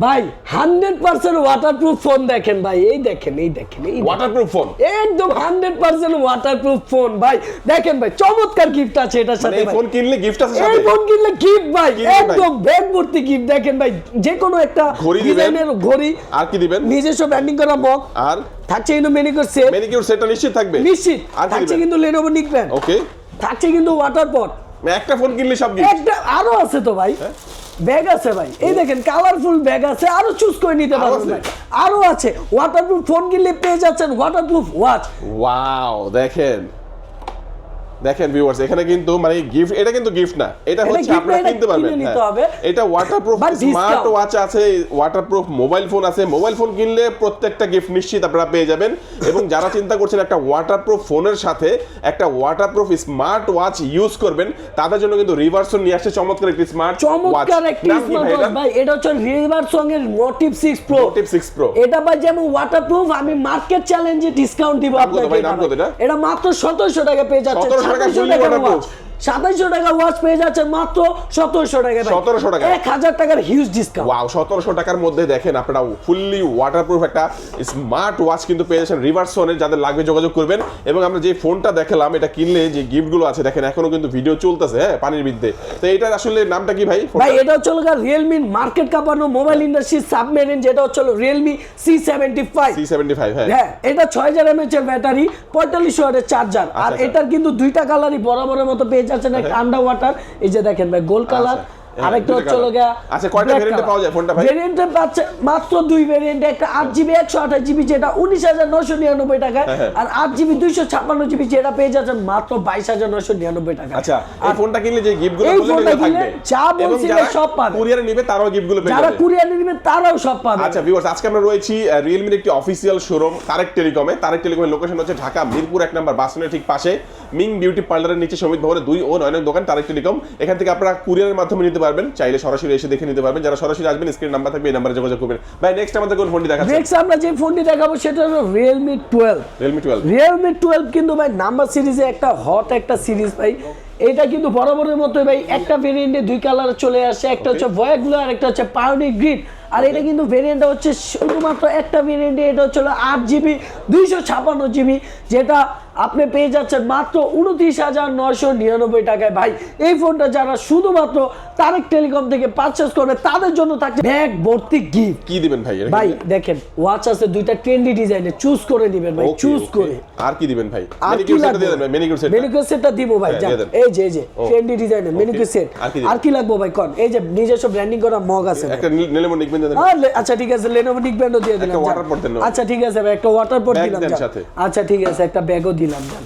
ভাই hundred percent waterproof phone দেখেন ভাই এই দেখেন এই দেখেন এই। ওয়াটারপ্রুফ ফোন একদম হান্ড্রেড পার্সেন্ট ওয়াটারপ্রুফ ফোন ভাই। দেখেন ভাই চমৎকার গিফট আছে এটার মানে সাথে এই ফোন কিনলে গিফট আছে এই ফোন কিনলে গিফট ভাই? একদম ব্যাগ ভর্তি গিফট দেখেন ভাই যে কোনো একটা? ডিজাইনের ঘড়ি। আর কি দিবেন? নিজস্ব ব্র্যান্ডিং করা মগ আর? থাকছে কিন্তু মেনিকিউর সেট ম্যানিকিউর সেটটা নিশ্চিত থাকবে? নিশ্চিত। আর থাকছে কিন্তু লেনোভো নিকবেন ওকে থাকছে কিন্তু ওয়াটার পট একটা ফোন কিনলে সব গিফট একটা আরও আছে তো ভাই। হ্যাঁ? ব্যাগ আছে ভাই। এই দেখেন কালারফুল ব্যাগ আছে আরও চুজ করে নিতে পারবেন? ভাই। আরও আছে। ওয়াটারপ্রুফ ফোন কিনলে পেয়ে যাচ্ছেন ওয়াটারপ্রুফ ওয়াচ ওয়াও দেখেন। দেখেন ভিউয়ার্স এখানে কিন্তু মানে গিফট এটা কিন্তু গিফট না। এটা হচ্ছে আপনারা কিনতে পারবেন হ্যাঁ। হবে। এটা ওয়াটারপ্রুফ স্মার্ট ওয়াচ আছে ওয়াটারপ্রুফ মোবাইল ফোন আছে। মোবাইল ফোন কিনলে প্রত্যেকটা গিফট নিশ্চিত আপনারা পেয়ে যাবেন। এবং যারা চিন্তা করছেন একটা ওয়াটারপ্রুফ ফোনের সাথে একটা ওয়াটারপ্রুফ স্মার্ট ওয়াচ ইউজ করবেন তাদের জন্য কিন্তু রিভার্সন নিয়ে আসছে চমৎকার একটি স্মার্ট চমৎকার একটি স্মার্ট ওয়াচ ভাই এটা হচ্ছে রিভার সঙ্গে মোটিভ 6 প্রো মোটিভ 6 প্রো এটা ভাই যেমন ওয়াটারপ্রুফ আমি মার্কেট চ্যালেঞ্জে ডিসকাউন্ট দিব আপনাকে এটা মাত্র 1700 টাকা পেয়ে যাচ্ছে। 1700 টাকা 2700 fully টাকার waterproof। watch। 2700 টাকা ওয়াচ পেয়ে যাচ্ছে মাত্র 1700 টাকা 1700 টাকা। 1000 টাকার হিউজ ডিসকাউন্ট ওয়াও সতেরোশো টাকার মধ্যে দেখেন আপনারা ফুললি ওয়াটারপ্রুফ একটা স্মার্ট ওয়াচ কিন্তু পেয়ে যাচ্ছেন রিভার্স সোনের যাদের লাগবে যোগাযোগ করবেন এবং আমরা যে ফোনটা দেখালাম এটা কিনলে যে গিফটগুলো আছে দেখেন এখনও কিন্তু ভিডিও চলতেছে হ্যাঁ পানির বিদ্যে তো এটা আসলে নামটা কি ভাই ভাই এটা হচ্ছে রিয়েলমি মার্কেট কাপানো মোবাইল ইন্ডাস্ট্রি সাবমেরিন যেটা হচ্ছে Realme C seventy five C seventy five হ্যাঁ এটা ছয় হাজার এমএচ এর ব্যাটারি পঁয়তাল্লিশ ওয়াটের চার্জার আর আচ্ছা। এটার কিন্তু দুইটা কালারই বরাবরের মতো পেয়ে যাচ্ছেন একটা আন্ডার ওয়াটার এই যে দেখেন ভাই গোল কালার আচ্ছা। আরেকটা হচ্ছে হলো আচ্ছা, কয়টা variant পাওয়া যায় ফোনটা ভাই? ভেরিয়েন্টে পাচ্ছে মাত্র দুই ভেরিয়েন্টে একটা আট জিবি একশো আঠাশ জিবি যেটা উনিশ হাজার নশো নিরানব্বই টাকায় হ্যাঁ, হ্যাঁ। আর আট জিবি দুইশো ছাপ্পান্ন জিবি যেটা পেয়ে যাচ্ছেন মাত্র বাইশ হাজার নশো নিরানব্বই টাকা আচ্ছা এই ফোনটা কিনলে যে গিফটগুলো এই বললেন ফোনটা এগুলো কিনলে থাকবে। যা এবং সব পাবে। কুরিয়ারে নিবে তারাও গিফটগুলো পেয়ে যারা কুরিয়ারে নেবেন তারাও সব পাবে। আচ্ছা ভিউয়ার্স আজকে আমরা রয়েছি রিয়েলমির একটি অফিসিয়াল শোরুম তারেক টেলিকমে তারেক টেলিকমের লোকেশন হচ্ছে ঢাকা মিরপুর এক নম্বর বাস ঠিক পাশে। মিং বিউটি পার্লারের নিচে সমিত ভবনের দুই ও নয় দোকান তারেক টেলিকম এখান থেকে আপনারা কুরিয়ারের মাধ্যমে নিতে পারবেন চাইলে সরাসরি এসে দেখে নিতে পারবেন। যারা সরাসরি আসবেন স্ক্রিন নাম্বার থাকবে এই নাম্বারে যোগাযোগ করবেন। ভাই নেক্সট আমাদের কোন ফোনটি দেখাচ্ছেন? নেক্সট আমরা যে ফোনটি দেখাবো সেটা হলো Realme twelve Realme twelve Realme twelve কিন্তু ভাই নাম্বার সিরিজে একটা হট একটা সিরিজ ভাই। এটা কিন্তু বরাবরের মতো ভাই একটা ভেরিয়েন্টে দুই কালার চলে আসে। একটা হচ্ছে ভয়াগুলো আর একটা হচ্ছে পাউনিক গ্রিন আর এটা কিন্তু ভেরিয়েন্টটা হচ্ছে শুধুমাত্র একটা ভেরিয়েন্টে এটা হচ্ছে হলো আট জিবি দুইশো ছাপান্ন জিবি যেটা আপনি পেয়ে যাচ্ছেন মাত্র উনত্রিশ হাজার নয়শো নিরানব্বই টাকায়। ভাই এই ফোনটা যারা শুধুমাত্র তারেক টেলিকম থেকে পারচেস করবে তাদের জন্য থাকছে ব্যাগ ভর্তি গিফট কি দিবেন ভাই? ভাই দেখেন ওয়াচ আছে দুইটা ট্রেন্ডি ডিজাইনে চুজ করে নেবেন ভাই চুজ করে। আর কি দিবেন ভাই? আর কি লাগবে? ম্যানিকিউর সেট মেনিকিউর সেটটা দিব ভাই হ্যাঁ। এই যে এই যে ট্রেন্ডি ডিজাইনের মেনিকিউর সেট আর কি দিবেন? লাগবে ভাই কোন? এই যে নিজস্ব ব্র্যান্ডিং করা মগ আছে। একটা নিকবেন দেন আর আচ্ছা ঠিক আছে লেনোভো নিকব্যান্ডও দিয়ে দিলাম আচ্ছা ঠিক আছে ভাই একটা ওয়াটার পট দিলাম। আচ্ছা ঠিক আছে একটা ব্যাগও দিলাম যান।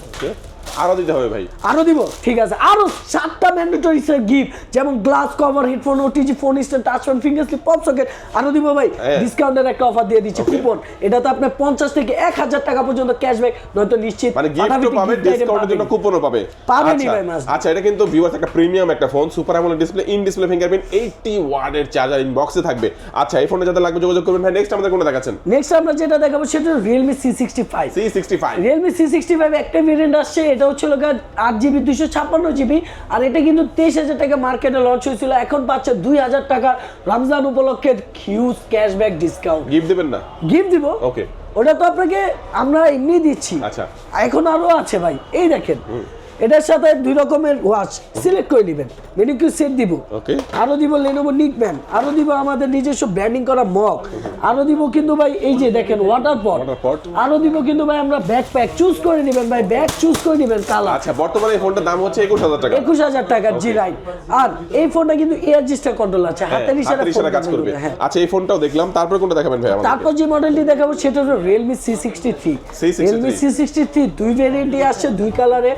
আরও দিতে হবে ভাই। আরও দিব? ঠিক আছে। আরও সাতটা ম্যান্ডেটরি গিফট যেমন glass cover headphone OTG phone stand touch phone finger slip pop socket আরও দিব ভাই। হ্যাঁ। ডিসকাউন্টের একটা অফার দিয়ে দিচ্ছি কুপন এটাতে আপনি পঞ্চাশ থেকে এক হাজার টাকা পর্যন্ত ক্যাশব্যাক নয়তো নিশ্চিত মানে গিফটও ফাটাফাটি পাবে ডিসকাউন্টের জন্য কুপনও পাবে। পাবেনই আচ্ছা, ভাই মাস্ট। আচ্ছা এটা কিন্তু ভিউয়ার্স একটা প্রিমিয়াম একটা phone super AMOLED display in display fingerprint 80 ওয়াটের চার্জার ইনবক্সে থাকবে। আচ্ছা এই ফোনে যাদের লাগবে যোগাযোগ করবেন। ভাই নেক্সট আমাদের কোনটা দেখাচ্ছেন? নেক্সট আমরা যেটা দেখাবো সেটা five C65 Realme C sixty five একটা ভেরিয়েন্ট আসছে এটা হচ্ছে হচ্ছিল আট জিবি দুইশো ছাপ্পান্ন জিবি আর এটা কিন্তু তেইশ হাজার টাকা মার্কেটে লঞ্চ হয়েছিল। এখন পাচ্ছে দুই হাজার টাকা রমজান উপলক্ষে হিউজ ক্যাশব্যাক ডিসকাউন্ট গিফট দেবেন না? গিফট দিব। ওকে ওটা তো আপনাকে আমরা এমনি দিচ্ছি। আচ্ছা। এখন আরও আছে ভাই। এই দেখেন এটার সাথে দুই রকমের ওয়াচ সিলেক্ট করে নেবেন। মেনিকিউ সেট দিব। ওকে আরও দিব লেনোভো নিকম্যান আরও দিব আমাদের নিজস্ব ব্র্যান্ডিং করা মগ আরও দিব কিন্তু ভাই এই যে দেখেন ওয়াটার পট আরও দিব কিন্তু ভাই আমরা ব্যাগ প্যাক চুজ করে নেবেন ভাই ব্যাগ চুজ করে নেবেন কালার আচ্ছা বর্তমানে এই ফোনটার দাম হচ্ছে 21000 টাকা। একুশ হাজার টাকা জি রাইট আর এই ফোনটা কিন্তু এয়ার জিস্টার কন্ট্রোল আছে হ্যাঁ, হাতের ইশারা কাজ করবে। হ্যাঁ। আচ্ছা এই ফোনটাও দেখলাম। তারপর কোনটা দেখাবেন ভাই আমাদের তারপর যে মডেলটি দেখাবো সেটা হলো Realme C sixty three C63 Realme C sixty three দুই ভেরিয়েন্টই আসছে দুই কালারে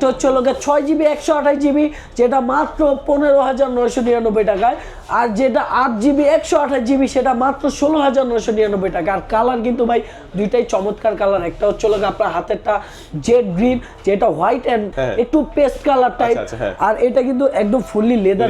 একটা হচ্ছে হলো গিয়ে ছয় জিবি একশো আঠাশ জিবি যেটা মাত্র পনেরো হাজার নয়শো নিরানব্বই টাকায় আর যেটা আট জিবি একশো আঠাশ জিবি সেটা মাত্র ষোলো হাজার নয়শো নিরানব্বই টাকা। আর কালার কিন্তু ভাই দুইটাই চমৎকার কালার। একটা হচ্ছে হলো গিয়ে আপনার হাতেরটা জেড গ্রিন যেটা হোয়াইট অ্যান্ড। একটু পেস্ট কালার টাইপ। আর এটা কিন্তু একদম ফুললি লেদার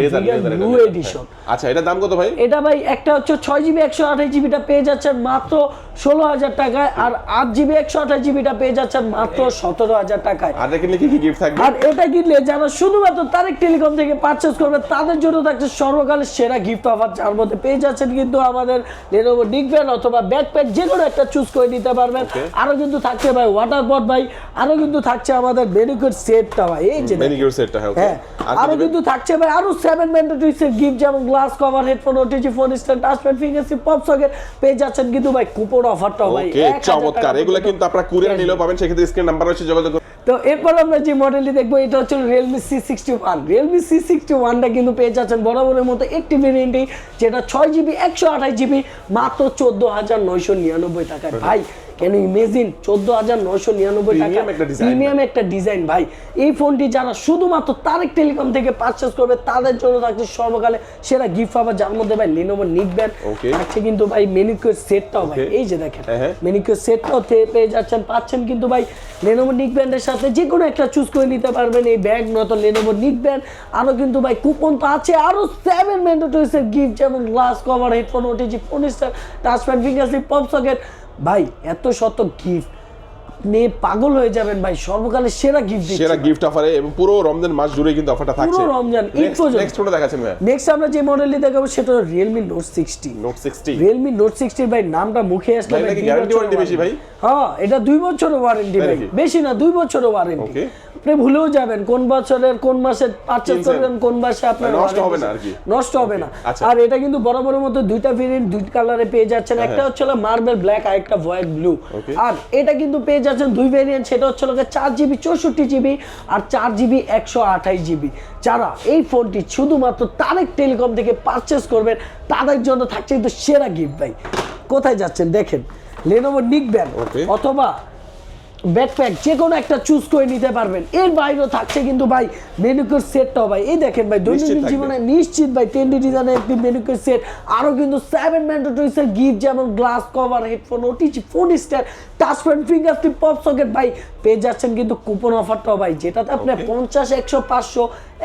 ব্লু এডিশন আচ্ছা এটার দাম কত ভাই? এটা ভাই একটা হচ্ছে ছয় জিবি একশো আঠাশ জিবিটা পেয়ে যাচ্ছেন মাত্র ষোলো হাজার টাকায়। আর আট জিবি একশো আঠাশ জিবিটা পেয়ে যাচ্ছেন মাত্র সতেরো হাজার টাকায়। আর দেখেন কি কি গিফট থাকবে আর এটা কিনলে যারা শুধুমাত্র তারেক টেলিকম থেকে পারচেস করবে তাদের জন্য থাকছে সর্বকালের সেরা গিফট অফার যার মধ্যে পেয়ে যাচ্ছেন কিন্তু আমাদের লেনোভো অথবা ব্যাকপ্যাক যে কোনো একটা চুজ করে নিতে পারবেন Okay. আরও কিন্তু থাকছে ভাই ওয়াটার বট ভাই আরও কিন্তু থাকছে আমাদের মেনিকুইড সেটটা ভাই এই যে দেখেন। ম্যানিকিউর সেটটা হ্যাঁ okay। আর আরও কি দিবেন? কিন্তু থাকছে ভাই আরও সেভেন ম্যান্ডেটরিজের গিফট যেমন glass cover headphone OTG phone stand touchpad fingerprint pop socket পেয়ে যাচ্ছেন কিন্তু ভাই কুপন অফারটাও ভাই ওকে 1000 টাকা চমৎকার এগুলো কিন্তু আপনারা কুরিয়ার নিলেও পাবেন সেক্ষেত্রে স্ক্রিন নাম্বার যোগাযোগ। তো এরপর আমরা যে মডেলটি দেখব এটা হচ্ছে Realme C sixty one Realme C sixty ওয়ানটা কিন্তু পেয়ে যাচ্ছেন বরাবরের মতো একটি ভেরিয়েন্টই যেটা ছয় জিবি একশো আঠাশ জিবি মাত্র চোদ্দ হাজার নয়শো নিরানব্বই টাকায়। ভাই কেন ইমেজিন চোদ্দ হাজার নয়শো নিরানব্বই টাকা প্রিমিয়াম একটা ডিজাইন ভাই। এই ফোনটি যারা শুধুমাত্র তারেক টেলিকম থেকে পারচেস করবে তাদের জন্য থাকছে সর্বকালে সেরা গিফট পাবে যার মধ্যে ভাই লেনোভো Okay. থাকছে কিন্তু ভাই মেনিকিউর সেটটাও ভাই। এই যে দেখেন হ্যাঁ, হ্যাঁ। মেনিকিউর সেটটাও পেয়ে যাচ্ছেন পাচ্ছেন কিন্তু ভাই লেনোভো নিক ব্যান্ডের সাথে যে কোনো একটা চুজ করে নিতে পারবেন এই ব্যাগ নয়তো লেনোভো নিক ব্যান্ড আরও কিন্তু ভাই কুপন তো আছে আরও সেভেন ম্যান্ডেটরিসের গিফট যেমন glass cover headphone OTG phone star touchpad finger slip pop socket ভাই এত শত গিফট আপনি পাগল হয়ে যাবেন ভাই সর্বকালের সেরা গিফট দিচ্ছি সেরা গিফট অফারে এবং পুরো রমজান মাস জুড়ে কিন্তু অফারটা থাকছে। পুরো রমজান। নেক্সট ফটো দেখাচ্ছেন ভাই নেক্সট আমরা যে মডেলটি দেখাবো সেটা হলো Realme Note sixty Note 60 Realme Note 60 ভাই নামটা মুখে আসলে ভাই, গ্যারান্টি guarantee বেশি ভাই? হ্যাঁ এটা দুই বছরের ওয়ারেন্টি ভাই বেশি না দুই বছরের ওয়ারেন্টি Okay. আপনি ভুলেও যাবেন কোন বছরের কোন মাসে পারচেজ করবেন কোন মাসে আপনার নষ্ট হবে না আর কি। নষ্ট হবে না। আচ্ছা। আর এটা কিন্তু বরাবরের মতো দুইটা ভেরিয়েন্ট দুই কালারে পেয়ে যাচ্ছেন। একটা হচ্ছে মার্বেল ব্ল্যাক আর একটা ভয়েট ব্লু আর এটা কিন্তু পেয়ে যাচ্ছেন দুই ভেরিয়েন্ট সেটা হচ্ছে চার জিবি চৌষট্টি জিবি আর চার জিবি একশো আঠাশ জিবি যারা এই ফোনটি শুধুমাত্র তারেক টেলিকম থেকে পারচেস করবেন তাদের জন্য থাকছে কিন্তু সেরা গিফট ভাই। কোথায় যাচ্ছেন? দেখেন লেনোভো নিকবেন. অথবা ব্যাকপ্যাক যে কোনো একটা চুজ করে নিতে পারবেন। এর বাইরেও থাকছে কিন্তু ভাই মেনুকের সেটটাও ভাই। এই দেখেন ভাই দৈনন্দিন জীবনে নিশ্চিত ভাই টেন্ডি ডিজাইনের একটি মেনুকের সেট আরও কিন্তু সেভেন ম্যান্ডেটরিসের গিফট যেমন glass cover headphone OTG phone stand finger fingerprint pop socket ভাই পেয়ে যাচ্ছেন কিন্তু কুপন অফারটাও ভাই যেটাতে আপনি পঞ্চাশ একশো পাঁচশো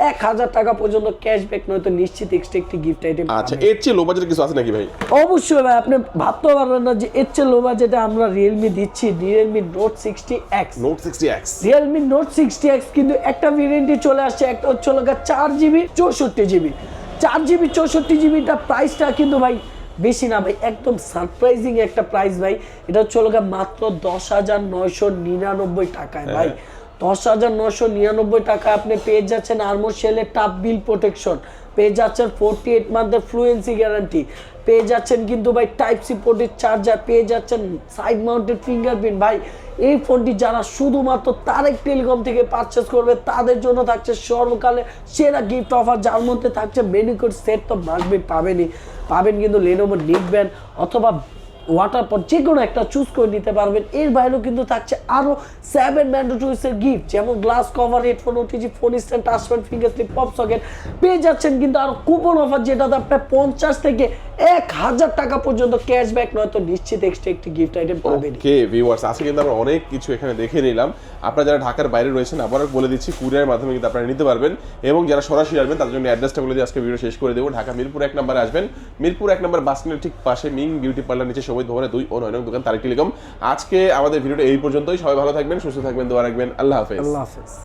এক হাজার টাকা পর্যন্ত ক্যাশব্যাক নয়তো নিশ্চিত এক্সট্রা একটি গিফট আইটেম আচ্ছা এর চেয়ে লো বাজেটের কিছু আছে নাকি ভাই? অবশ্যই ভাই আপনি ভাবতে পারবেন না যে এর চেয়ে লোভা যেটা আমরা রিয়েলমি দিচ্ছি Realme note sixty X note 60x Realme note sixty X কিন্তু একটা ভেরিয়েন্টই চলে আসছে একটা হচ্ছে হলো গিয়ে চার জিবি চৌষট্টি জিবি চার জিবি চৌষট্টি জিবিটা প্রাইসটা কিন্তু ভাই বেশি না ভাই একদম সারপ্রাইজিং একটা প্রাইস ভাই। এটা হচ্ছে হলো মাত্র দশ হাজার নয়শো নিরানব্বই টাকায় ভাই। দশ হাজার নয়শো নিরানব্বই টাকা আপনি পেয়ে যাচ্ছেন আর্মোর সেলের টাপ বিল প্রোটেকশন পেয়ে যাচ্ছেন ফোরটি এইট মান্থের ফ্লুয়েন্সি গ্যারান্টি পেয়ে যাচ্ছেন কিন্তু ভাই টাইপ সি পোর্টের চার্জার পেয়ে যাচ্ছেন সাইড মাউন্টেড ফিঙ্গারপ্রিন্ট ভাই, এই ফোনটি যারা শুধুমাত্র তারেক টেলিকম থেকে পারচেস করবে, তাদের জন্য থাকছে সর্বকালে সেরা গিফট অফার যার মধ্যে থাকছে মেনিকোড সেট তো মাসবি পাবেনই। পাবেন কিন্তু লেনোভো নিকবেন অথবা ওয়াটার পর যে কোনো একটা চুজ করে নিতে পারবেন। এর বাইরেও কিন্তু থাকছে আরও সেভেন ম্যান্ডেটরিসের গিফট যেমন glass cover headphone OTG phone stand finger fingerprint pop socket পেয়ে যাচ্ছেন কিন্তু আরও কুপন অফার যেটাতে আপনার পঞ্চাশ থেকে এক হাজার টাকা পর্যন্ত ক্যাশব্যাক নয়তো নিশ্চিত এক্সট্রা একটি গিফট আইটেম পাবেন। ওকে ভিউয়ার্স আজকে কিন্তু আমরা অনেক কিছু এখানে দেখে নিলাম। আপনারা যারা ঢাকার বাইরে রয়েছেন আবারও বলে দিচ্ছি কুরিয়ারের মাধ্যমে কিন্তু আপনারা নিতে পারবেন এবং যারা সরাসরি আসবেন তাদের জন্য অ্যাড্রেসটা বলে দিয়ে আজকে ভিডিও শেষ করে দেবো। ঢাকা মিরপুর এক নম্বরে আসবেন। মিরপুর এক নম্বর বাস স্ট্যান্ডের ঠিক পাশে মিং বিউটি পার্লার নিচে সবুজ ভবনে দুই ও নয় দোকান তারিখ টেলিকম। আজকে আমাদের ভিডিওটা এই পর্যন্তই। সবাই ভালো থাকবেন সুস্থ থাকবেন দোয়া রাখবেন। আল্লাহ হাফেজ। আল্লাহ হাফেজ।